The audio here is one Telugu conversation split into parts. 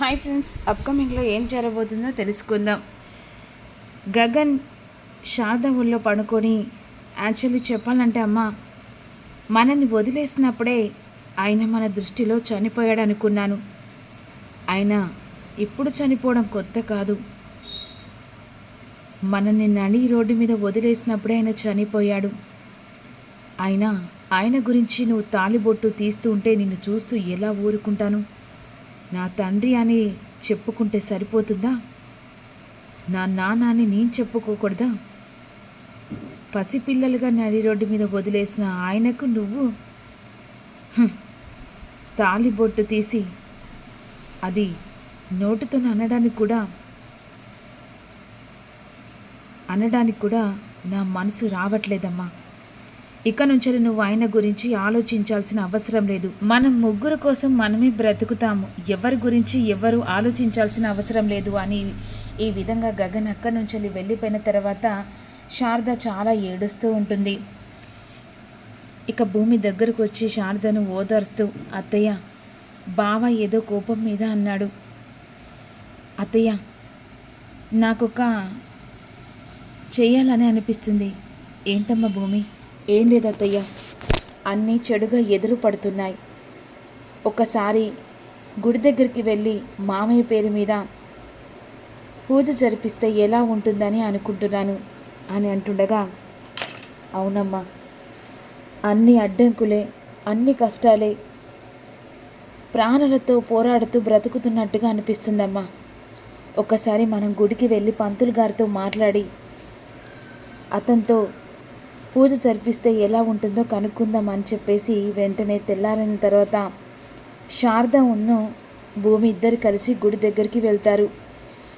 హాయ్ ఫ్రెండ్స్ అప్కమింగ్లో ఏం జరగబోతుందో తెలుసుకుందాం. గగన్ శారద ఊళ్ళో పడుకొని యాక్చువల్లీ చెప్పాలంటే అమ్మ మనల్ని వదిలేసినప్పుడే ఆయన మన దృష్టిలో చనిపోయాడు అనుకున్నాను. ఆయన ఇప్పుడు చనిపోవడం కొత్త కాదు. మనల్ని నడి రోడ్డు మీద వదిలేసినప్పుడే ఆయన చనిపోయాడు. ఆయన ఆయన గురించి నువ్వు తాలిబొట్టు తీస్తూ ఉంటే నిన్ను చూస్తూ ఎలా ఊరుకుంటాను? నా తండ్రి అని చెప్పుకుంటే సరిపోతుందా? నా నాన్న అని నేను చెప్పుకోకూడదా? పసిపిల్లలుగా నడి రోడ్డు మీద వదిలేసిన ఆయనకు నువ్వు? హ్మ్, తాలిబొట్టు తీసి అది నోటుతో అనడానికి కూడా అనడానికి కూడా నా మనసు రావట్లేదమ్మా. ఇక నుంచి నువ్వు ఆయన గురించి ఆలోచించాల్సిన అవసరం లేదు. మనం ముగ్గురు కోసం మనమే బ్రతుకుతాము. ఎవరి గురించి ఎవరు ఆలోచించాల్సిన అవసరం లేదు అని ఈ విధంగా గగన్ అక్కడి నుంచి వెళ్ళిపోయిన తర్వాత శారద చాలా ఏడుస్తూ ఉంటుంది. ఇక భూమి దగ్గరకు వచ్చి శారదను ఓదార్స్తూ అత్తయ్య బావ ఏదో కోపం మీద అన్నాడు. అత్తయ్య నాకొక చేయాలని అనిపిస్తుంది. ఏంటమ్మా భూమి? ఏం లేదత్తయ్య. అన్నీ చెడుగా ఎదురు పడుతున్నాయి. ఒకసారి గుడి దగ్గరికి వెళ్ళి మామయ్య పేరు మీద పూజ జరిపిస్తే ఎలా ఉంటుందని అనుకుంటున్నాను అని అంటుండగా అవునమ్మా. అన్ని అడ్డంకులే అన్ని కష్టాలే. ప్రాణాలతో పోరాడుతూ బ్రతుకుతున్నట్టుగా అనిపిస్తుందమ్మా. ఒకసారి మనం గుడికి వెళ్ళి పంతులు గారితో మాట్లాడి అతనితో పూజ జరిపిస్తే ఎలా ఉంటుందో కనుక్కుందాం అని చెప్పేసి వెంటనే తెల్లారిన తర్వాత శారద ఉన్ను భూమి ఇద్దరు కలిసి గుడి దగ్గరికి వెళ్తారు.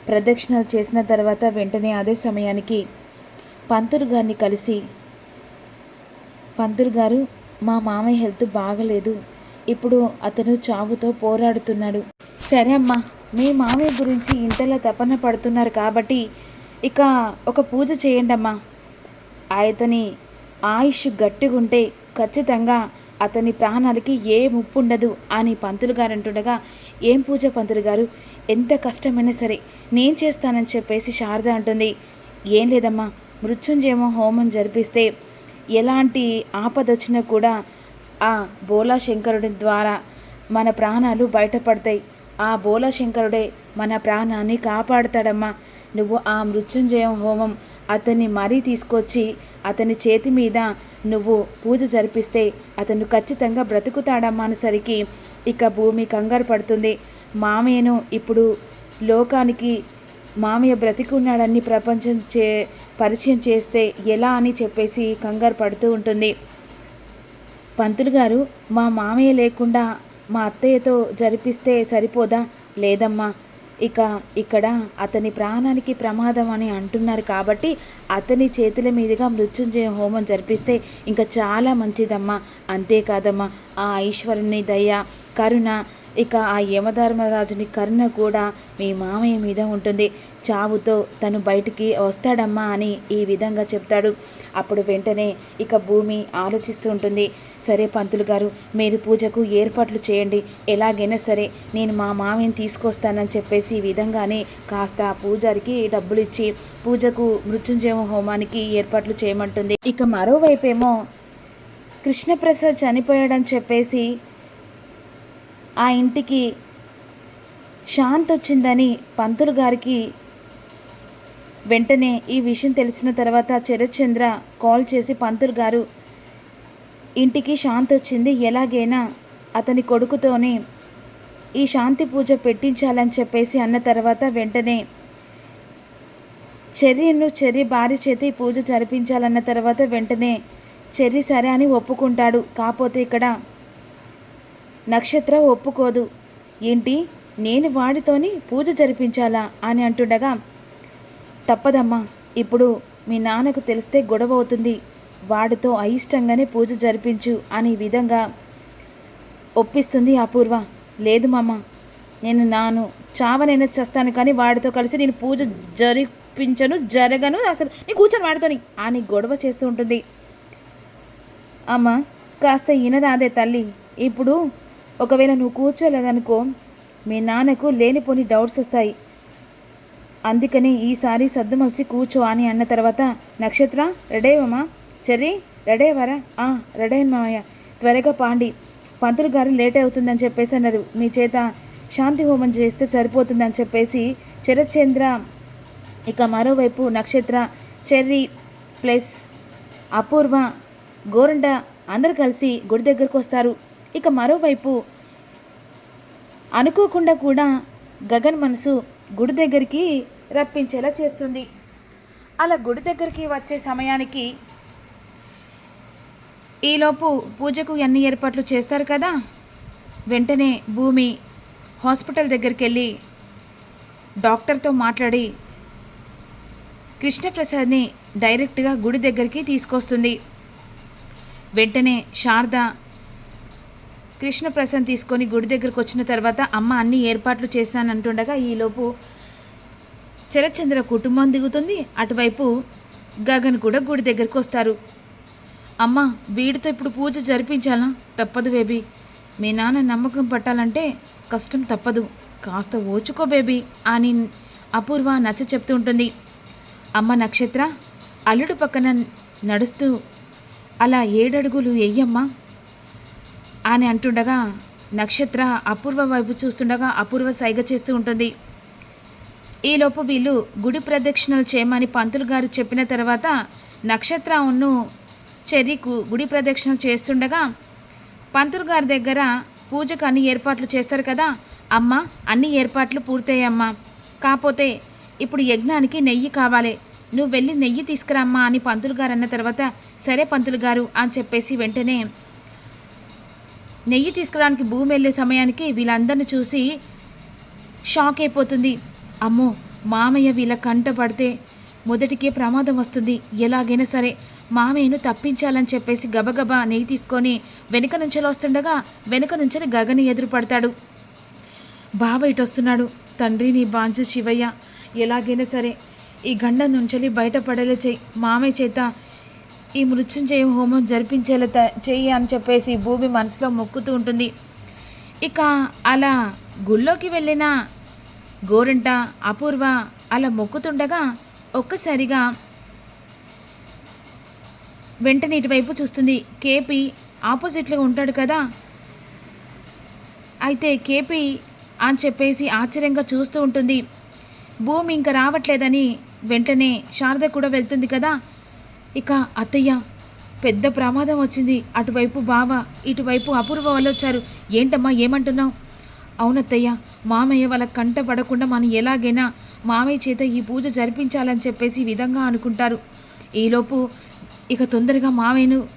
ప్రదక్షిణలు చేసిన తర్వాత వెంటనే అదే సమయానికి పంతులు గారిని కలిసి పంతులు గారు మా మామయ్య హెల్త్ బాగలేదు. ఇప్పుడు అతను చావుతో పోరాడుతున్నాడు. సరే అమ్మా మీ మామయ్య గురించి ఇంతలా తపన పడుతున్నారు కాబట్టి ఇక ఒక పూజ చేయండి అమ్మా ఆయతని ఆయుష్ గట్టిగుంటే ఖచ్చితంగా అతని ప్రాణాలకి ఏ ముప్పు ఉండదు అని పంతులు గారు అంటుండగా ఏం పూజ పంతులు గారు? ఎంత కష్టమైనా సరే నేను చేస్తానని చెప్పేసి శారద అంటుంది. ఏం లేదమ్మా మృత్యుంజయమ హోమం జరిపిస్తే ఎలాంటి ఆపద వచ్చినా కూడా ఆ బోలా శంకరుడి ద్వారా మన ప్రాణాలు బయటపడతాయి. ఆ బోలా శంకరుడే మన ప్రాణాన్ని కాపాడతాడమ్మా. నువ్వు ఆ మృత్యుంజయం హోమం అతన్ని మరీ తీసుకొచ్చి అతని చేతి మీద నువ్వు పూజ జరిపిస్తే అతను ఖచ్చితంగా బ్రతుకుతాడమ్మా అనేసరికి ఇక భూమి కంగారు పడుతుంది. మామయ్యను ఇప్పుడు లోకానికి మామయ్య బ్రతికున్నాడని ప్రపంచం చే పరిచయం చేస్తే ఎలా అని చెప్పేసి కంగారు పడుతూ ఉంటుంది. పంతులు గారు మా మామయ్య లేకుండా మా అత్తయ్యతో జరిపిస్తే సరిపోదా? లేదమ్మా. ఇక ఇక్కడ అతని ప్రాణానికి ప్రమాదం అని అంటున్నారు కాబట్టి అతని చేతుల మీదుగా మృత్యుంజయ హోమం జరిపిస్తే ఇంకా చాలా మంచిదమ్మా. అంతేకాదమ్మా ఆ ఈశ్వరుని దయ కరుణ ఇక ఆ యమధర్మరాజుని కరుణ కూడా మీ మామయ్య మీద ఉంటుంది. చావుతో తను బయటికి వస్తాడమ్మా అని ఈ విధంగా చెప్తాడు. అప్పుడు వెంటనే ఇక భూమి ఆలోచిస్తూ ఉంటుంది. సరే పంతులు గారు మీరు పూజకు ఏర్పాట్లు చేయండి. ఎలాగైనా సరే నేను మా మామయ్యని తీసుకొస్తానని చెప్పేసి ఈ విధంగానే కాస్త పూజారికి డబ్బులు ఇచ్చి పూజకు మృత్యుంజయ హోమానికి ఏర్పాట్లు చేయమంటుంది. ఇక మరోవైపేమో కృష్ణప్రసాద్ చనిపోయాడని చెప్పేసి ఆ ఇంటికి శాంత్ వచ్చిందని పంతులు గారికి వెంటనే ఈ విషయం తెలిసిన తర్వాత చరచంద్ర కాల్ చేసి పంతులు గారు ఇంటికి శాంతి వచ్చింది ఎలాగైనా అతని కొడుకుతోనే ఈ శాంతి పూజ పెట్టించాలని చెప్పేసి అన్న తర్వాత వెంటనే చెర్రీను చెర్రీ భార్య చేతి పూజ జరిపించాలన్న తర్వాత వెంటనే చెర్రీ సరే అని ఒప్పుకుంటాడు. కాకపోతే ఇక్కడ నక్షత్ర ఒప్పుకోదు. ఏంటి? నేను వాడితోని పూజ జరిపించాలా? అని అంటుండగా తప్పదమ్మా ఇప్పుడు మీ నాన్నకు తెలిస్తే గొడవ అవుతుంది. వాడితో అయిష్టంగానే పూజ జరిపించు అని విధంగా ఒప్పిస్తుంది అపూర్వ. లేదు మామ నేను నాను చావనైనా చేస్తాను కానీ వాడితో కలిసి నేను పూజ జరిపించను జరగను అసలు నీ కూర్చొని వాడితోని అని గొడవ చేస్తూ ఉంటుంది. అమ్మ కాస్త ఈనరాదే తల్లి. ఇప్పుడు ఒకవేళ నువ్వు కూర్చోలేదనుకో మీ నాన్నకు లేనిపోని డౌట్స్ వస్తాయి. అందుకని ఈసారి సద్దుమలిసి కూర్చో అని అన్న తర్వాత నక్షత్ర రెడేవమ్మా చెర్రీ రెడేవారా రెడైన్ మామయ్య త్వరగా పాండి. పంతులు గారు లేట్ అవుతుందని చెప్పేసి అన్నారు. మీ చేత శాంతి హోమం చేస్తే సరిపోతుందని చెప్పేసి శరత్చంద్ర ఇక మరోవైపు నక్షత్ర చెర్రీ ప్లస్ అపూర్వ గోరండ అందరు కలిసి గుడి దగ్గరకు వస్తారు. ఇక మరోవైపు అనుకోకుండా కూడా గగన్ మనసు గుడి దగ్గరికి రప్పించేలా చేస్తుంది. అలా గుడి దగ్గరికి వచ్చే సమయానికి ఈలోపు పూజకు అన్ని ఏర్పాట్లు చేస్తారు కదా? వెంటనే భూమి హాస్పిటల్ దగ్గరికి వెళ్ళి డాక్టర్తో మాట్లాడి కృష్ణప్రసాద్ని డైరెక్ట్గా గుడి దగ్గరికి తీసుకొస్తుంది. వెంటనే శారద కృష్ణప్రసాద్ తీసుకొని గుడి దగ్గరకు వచ్చిన తర్వాత అమ్మ అన్ని ఏర్పాట్లు చేశానంటుండగా ఈలోపు చరచంద్ర కుటుంబం దిగుతుంది. అటువైపు గగన్ కూడా గుడి దగ్గరకు వస్తారు. అమ్మ వీడితో ఇప్పుడు పూజ జరిపించాలా? తప్పదు బేబీ. మీ నాన్న నమ్మకం పట్టాలంటే కష్టం తప్పదు. కాస్త ఓచుకో బేబీ అని అపూర్వ నచ్చ చెప్తూ ఉంటుంది. అమ్మ నక్షత్ర అల్లుడు పక్కన నడుస్తూ అలా ఏడడుగులు వెయ్యమ్మా అని అంటుండగా నక్షత్ర అపూర్వ వైపు చూస్తుండగా అపూర్వ సైగ చేస్తూ ఉంటుంది. ఈలోపు వీళ్ళు గుడి ప్రదక్షిణలు చేయమని పంతులు గారు చెప్పిన తర్వాత నక్షత్ర ఉన్ను చెర్రీకు గుడి ప్రదక్షిణలు చేస్తుండగా పంతులు గారి దగ్గర పూజకు అన్ని ఏర్పాట్లు చేస్తారు కదా అమ్మ అన్ని ఏర్పాట్లు పూర్తయ్యమ్మా కాకపోతే ఇప్పుడు యజ్ఞానికి నెయ్యి కావాలి నువ్వు వెళ్ళి నెయ్యి తీసుకురామ్మా అని పంతులు గారు అన్న తర్వాత సరే పంతులు గారు అని చెప్పేసి వెంటనే నెయ్యి తీసుకురావడానికి భూమి వెళ్ళే సమయానికి వీళ్ళందరిని చూసి షాక్ అయిపోతుంది. అమ్మో మామయ్య వీళ్ళ కంట పడితే మొదటికే ప్రమాదం వస్తుంది. ఎలాగైనా సరే మామయ్యను తప్పించాలని చెప్పేసి గబగబా నెయ్యి తీసుకొని వెనుక నుంచి వస్తుండగా వెనుక నుంచి గగని ఎదురు పడతాడు. బావ ఇటొస్తున్నాడు. తండ్రి నీ బాంచు శివయ్య. ఎలాగైనా సరే ఈ గండం నుంచి బయటపడేలా చేయి. మామయ్య చేత ఈ మృత్యుంజయ హోమం జరిపించేలా చేయి చెయ్యి అని చెప్పేసి భూమి మనసులో మొక్కుతూ ఉంటుంది. ఇక అలా గుళ్ళోకి వెళ్ళిన గోరంట అపూర్వ అలా మొక్కుతుండగా ఒక్కసారిగా వెంటనే ఇటువైపు చూస్తుంది. కేపీ ఆపోజిట్లో ఉంటాడు కదా. అయితే కేపీ అని చెప్పేసి ఆశ్చర్యంగా చూస్తూ ఉంటుంది. భూమి ఇంకా రావట్లేదని వెంటనే శారద కూడా వెళ్తుంది కదా. ఇక అత్తయ్య పెద్ద ప్రమాదం వచ్చింది. అటువైపు బావ ఇటువైపు అపూర్వ వాళ్ళు వచ్చారు. ఏంటమ్మా ఏమంటున్నావు? అవునత్తయ్య మామయ్య వాళ్ళ కంట పడకుండా మనం ఎలాగైనా మామయ్య చేత ఈ పూజ జరిపించాలని చెప్పేసి విధంగా అనుకుంటారు. ఈలోపు ఇక తొందరగా మామయ్యను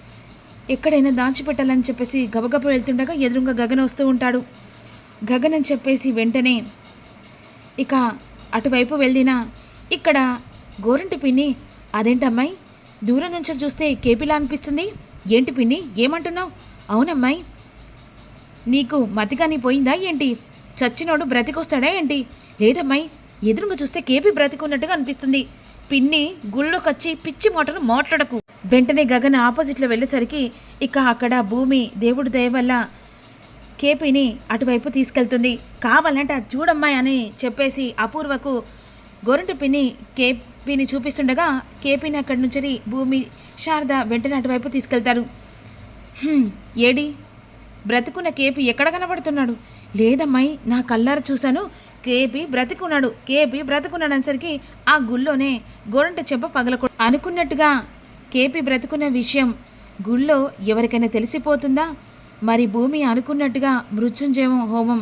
ఎక్కడైనా దాచిపెట్టాలని చెప్పేసి గబగబ వెళ్తుండగా ఎదురుగా గగన వస్తూ ఉంటాడు. గగన్ అని చెప్పేసి వెంటనే ఇక అటువైపు వెళ్ళినా ఇక్కడ గోరంటి పిన్ని అదేంటమ్మాయి? దూరం నుంచి చూస్తే కేపీలా అనిపిస్తుంది. ఏంటి పిన్ని ఏమంటున్నావు? అవునమ్మాయి. నీకు మతిగాని పోయిందా ఏంటి? చచ్చినోడు బ్రతికొస్తాడా ఏంటి? లేదమ్మాయి ఎదురుగా చూస్తే కేపీ బ్రతికున్నట్టుగా అనిపిస్తుంది. పిన్ని గుళ్ళోకొచ్చి పిచ్చి మోటను మాట్లాడకు. వెంటనే గగన ఆపోజిట్లో వెళ్ళేసరికి ఇక అక్కడ భూమి దేవుడి దయ వల్ల కేపీని అటువైపు తీసుకెళ్తుంది. కావాలంటే అది చూడమ్మాయి అని చెప్పేసి అపూర్వకు గోరంటి పిన్ని కేప్ వీని చూపిస్తుండగా కేపీని అక్కడి నుంచి భూమి శారద వెంటనే అటువైపు తీసుకెళ్తారు. ఏడి? బ్రతుకున్న కేపీ ఎక్కడ కనబడుతున్నాడు? లేదమ్మాయి నా కల్లారు చూశాను. కేపీ బ్రతుకున్నాడు. కేపీ బ్రతుకున్నాడు అనేసరికి ఆ గుళ్ళోనే గోరంట చెంప పగలకు అనుకున్నట్టుగా కేపీ బ్రతుకున్న విషయం గుళ్ళో ఎవరికైనా తెలిసిపోతుందా? మరి భూమి అనుకున్నట్టుగా మృత్యుంజయం హోమం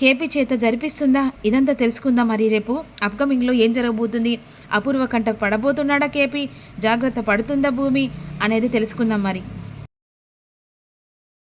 కేపీ చేత జరిపిస్తుందా? ఇదంతా తెలుసుకుందాం మరి రేపు. అప్కమింగ్లో ఏం జరగబోతుంది? అపూర్వ కంట పడబోతున్నాడా కేపీ? జాగ్రత్త పడుతుందా భూమి? అనేది తెలుసుకుందాం మరి.